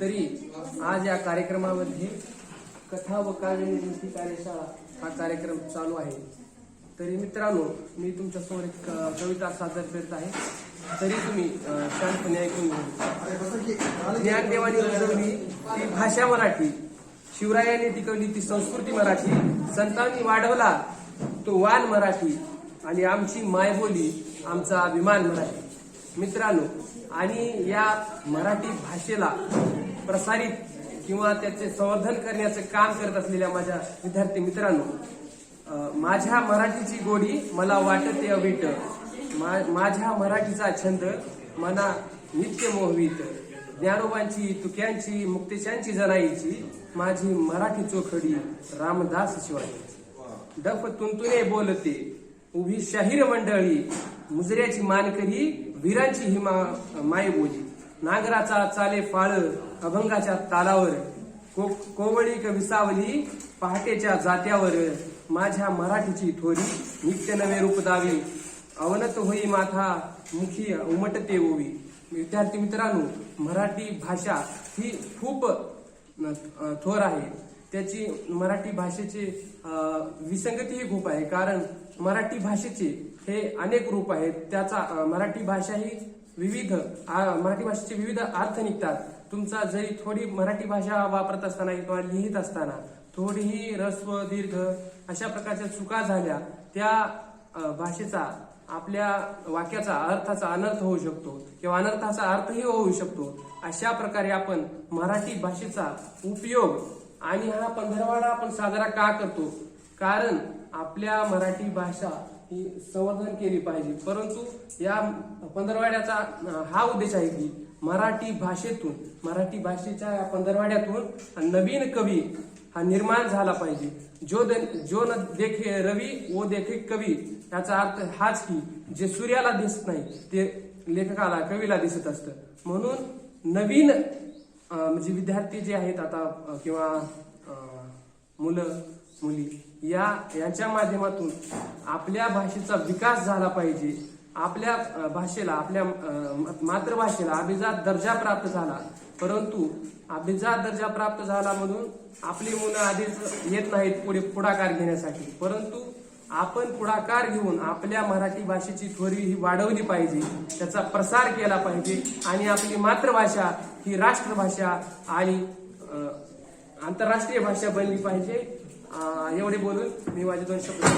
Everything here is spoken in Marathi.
तरी आज या कार्यक्रमामध्ये कथा व काव्य निर्मिती कार्यशाळा हा कार्यक्रम चालू आहे. तरी मित्रांनो मी तुमच्यासमोर एक क- कविता सादर करत आहे. तरी तुम्ही शांतपणे ऐकून घ्या. ज्ञानदेवानी उजवली ती भाषा मराठी. शिवरायाने टिकवली ती संस्कृती मराठी. संतांनी वाढवला तो वान मराठी. आणि आमची मायबोली आमचा अभिमान मराठी. मित्रांनो आणि या मराठी भाषेला प्रसारित किंवा त्याचे संवर्धन करण्याचं काम करत असलेल्या माझ्या विद्यार्थी मित्रांनो माझ्या मराठीची गोडी मला वाटते अवीट. मा- माझ्या मराठीचा छंद मना नित्य मोहवीत. ज्ञानोबांची तुक्यांची मुक्तेशांची जनाईची माझी मराठी चोखडी रामदास शिवाजी. डफ तुंतुने बोलते उभी शाहीर मंडळी मुजऱ्याची मानकरी वीरांची हिमा मायबोली माय नागराचा चाले फाळ अभंगाच्या तालावर. को कोवळी कविसावली पहाटेच्या जात्यावर. माझ्या मराठीची थोरी नित्य नवे रूप दावी. अवनत होई माथा मुखी उमटते ओवी. विद्यार्थी मित्रांनो मराठी भाषा ही खूप थोर आहे. त्याची मराठी भाषेची विसंगती ही खूप आहे. कारण मराठी भाषेचे हे अनेक रूप आहेत. त्याचा मराठी भाषा ही विविध आ, मराठी भाषेचे विविध अर्थ निघतात. तुमचा जरी थोडी मराठी भाषा वापरत असताना किंवा लिहित असताना थोडीही रस्व दीर्घ अशा प्रकारच्या चुका झाल्या त्या भाषेचा आपल्या वाक्याचा अर्थाचा अनर्थ होऊ शकतो किंवा अनर्थाचा अर्थही होऊ शकतो. अशा प्रकारे आपण मराठी भाषेचा उपयोग आणि हा पंधरवाडा आपण साजरा का करतो? कारण आपल्या मराठी भाषा ही संवर्धन केली पाहिजे. परंतु या पंधरवाड्याचा हा उद्देश आहे की मराठी भाषेतून मराठी भाषेच्या या पंधरवाड्यातून नवीन कवी हा निर्माण झाला पाहिजे. जो दे, जो न देखे रवी वो देखे कवी याचा अर्थ हाच की जे सूर्याला दिसत नाही ते लेखकाला कवीला दिसत असतं. म्हणून नवीन म्हणजे विद्यार्थी जे आहेत आता किंवा मुलं मुली या यांच्या माध्यमातून आपल्या भाषेचा विकास झाला पाहिजे. आपल्या भाषेला आपल्या मातृभाषेला अभिजात दर्जा प्राप्त झाला. परंतु अभिजात दर्जा प्राप्त झाला म्हणून आपली मुलं आधीच येत नाहीत पुढे पुढाकार घेण्यासाठी. परंतु आपण पुढाकार घेऊन आपल्या मराठी भाषेची थोरी ही वाढवली पाहिजे त्याचा प्रसार केला पाहिजे आणि आपली मातृभाषा ही राष्ट्रभाषा आणि आंतरराष्ट्रीय भाषा बनली पाहिजे. एवढे बोलून मी माझे दोन शब्द